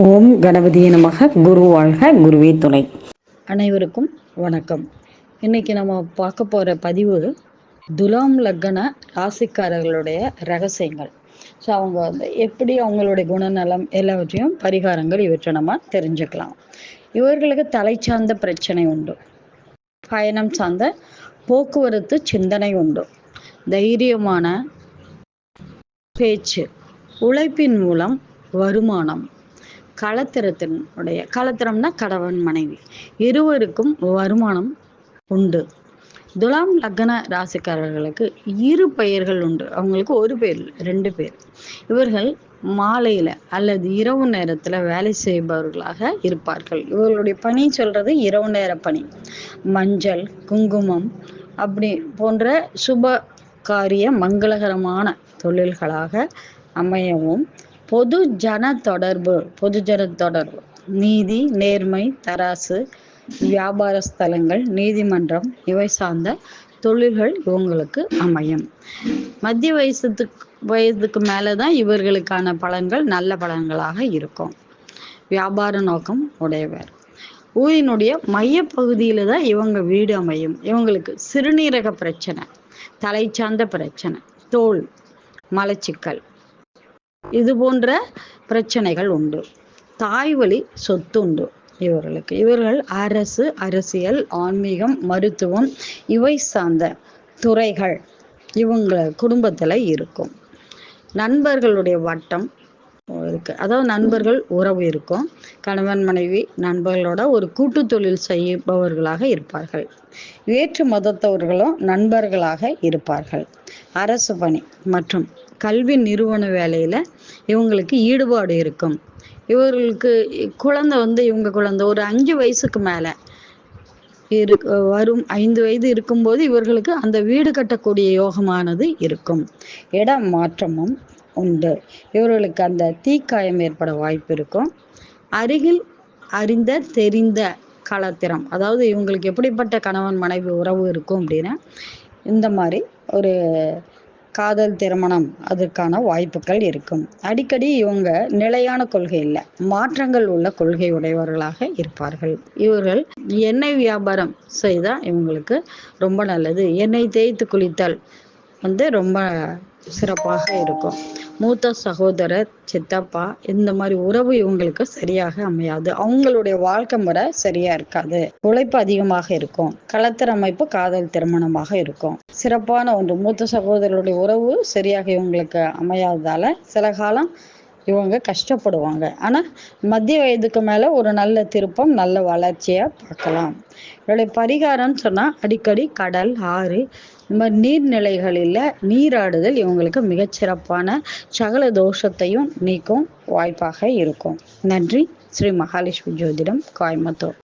ஓம் கணபதியே நமக. குரு வாழ்க குருவே துணை. அனைவருக்கும் வணக்கம். இன்னைக்கு நம்ம பார்க்க போகிற பதிவு துலாம் லக்ன ராசிக்காரர்களுடைய ரகசியங்கள். ஸோ அவங்க வந்து எப்படி அவங்களுடைய குணநலம் எல்லாவற்றையும் பரிகாரங்கள் இவற்றை நம்ம தெரிஞ்சுக்கலாம். இவர்களுக்கு தலை சார்ந்த பிரச்சனை உண்டு. பயணம் சார்ந்த போக்குவரத்து சிந்தனை உண்டு. தைரியமான பேச்சு உழைப்பின் மூலம் வருமானம் களத்திரத்தினுடைய களத்திரம்னா கணவன் மனைவி. இருவருக்கும் வருமானம் உண்டு. துலாம் லக்ன ராசிக்காரர்களுக்கு இரு பெயர்கள் உண்டு. அவங்களுக்கு ஒரு பேர் ரெண்டு பேர். இவர்கள் மாலையில அல்லது இரவு நேரத்துல வேலை செய்பவர்களாக இருப்பார்கள். இவர்களுடைய பணி சொல்றது இரவு நேர பணி. மஞ்சள் குங்குமம் அப்படி போன்ற சுப காரிய மங்களகரமான தொழில்களாக அமையவும் பொது ஜன தொடர்பு பொதுஜன தொடர்பு நீதி நேர்மை தராசு வியாபார ஸ்தலங்கள் நீதிமன்றம் இவை சார்ந்த தொழில்கள் இவங்களுக்கு அமையும். மத்திய வயசுக்கு வயதுக்கு மேலே தான் இவர்களுக்கான பலன்கள் நல்ல பலன்களாக இருக்கும். வியாபார நோக்கம் உடையவர். ஊரினுடைய மையப்பகுதியில் தான் இவங்க வீடு அமையும். இவங்களுக்கு சிறுநீரக பிரச்சனை தலை சார்ந்த பிரச்சனை தோல் மலச்சிக்கல் இது போன்ற பிரச்சனைகள் உண்டு. தாய் வழி சொத்து உண்டு இவர்களுக்கு. இவர்கள் அரசு அரசியல் ஆன்மீகம் மருத்துவம் இவை சார்ந்த துறைகள் இவங்க குடும்பத்தில் இருக்கும். நண்பர்களுடைய வட்டம் இருக்கு. அதாவது நண்பர்கள் உறவு இருக்கும். கணவன் மனைவி நண்பர்களோட ஒரு கூட்டு தொழில் செய்பவர்களாக இருப்பார்கள். வேற்று மதத்தவர்களும் நண்பர்களாக இருப்பார்கள். அரசு பணி மற்றும் கல்வி நிறுவன வேலையில இவங்களுக்கு ஈடுபாடு இருக்கும். இவர்களுக்கு குழந்தை வந்து இவங்க குழந்தை ஒரு அஞ்சு வயசுக்கு மேல இரு வரும் ஐந்து வயது இருக்கும்போது இவர்களுக்கு அந்த வீடு கட்டக்கூடிய யோகமானது இருக்கும். இடம் மாற்றமும் உண்டு. இவர்களுக்கு அந்த தீக்காயம் ஏற்பட வாய்ப்பு இருக்கும். அருகில் அறிந்த தெரிந்த களத்திரம் அதாவது இவங்களுக்கு எப்படிப்பட்ட கணவன் மனைவி உறவு இருக்கும் அப்படின்னா இந்த மாதிரி ஒரு காதல் திருமணம் அதற்கான வாய்ப்புகள் இருக்கும். அடிக்கடி இவங்க நிலையான கொள்கை இல்லை மாற்றங்கள் உள்ள கொள்கை உடையவர்களாக இருப்பார்கள். இவர்கள் எண்ணெய் வியாபாரம் செய்தால் இவங்களுக்கு ரொம்ப நல்லது. எண்ணெய் தேய்த்து குளித்தல் வந்து ரொம்ப சிறப்பாக இருக்கும். மூத்த சகோதரர் சித்தப்பா இந்த மாதிரி உறவு இவங்களுக்கு சரியாக அமையாது. அவங்களுடைய வாழ்க்கை முறை சரியா இருக்காது. உழைப்பு அதிகமாக இருக்கும். களத்திர அமைப்பு காதல் திருமணமாக இருக்கும். சிறப்பான ஒன்று. மூத்த சகோதரருடைய உறவு சரியாக இவங்களுக்கு அமையாததால சில காலம் இவங்க கஷ்டப்படுவாங்க. ஆனால் மத்திய வயதுக்கு மேலே ஒரு நல்ல திருப்பம் நல்ல வளர்ச்சியை பார்க்கலாம். இவருடைய பரிகாரம்னு சொன்னால் அடிக்கடி கடல் ஆறு இந்த மாதிரி நீர்நிலைகளில் நீராடுதல் இவங்களுக்கு மிகச்சிறப்பான சகல தோஷத்தையும் நீக்கும் வாய்ப்பாக இருக்கும். நன்றி. ஸ்ரீ மகாலட்சுமி ஜோதிடம் கோயம்புத்தூர்.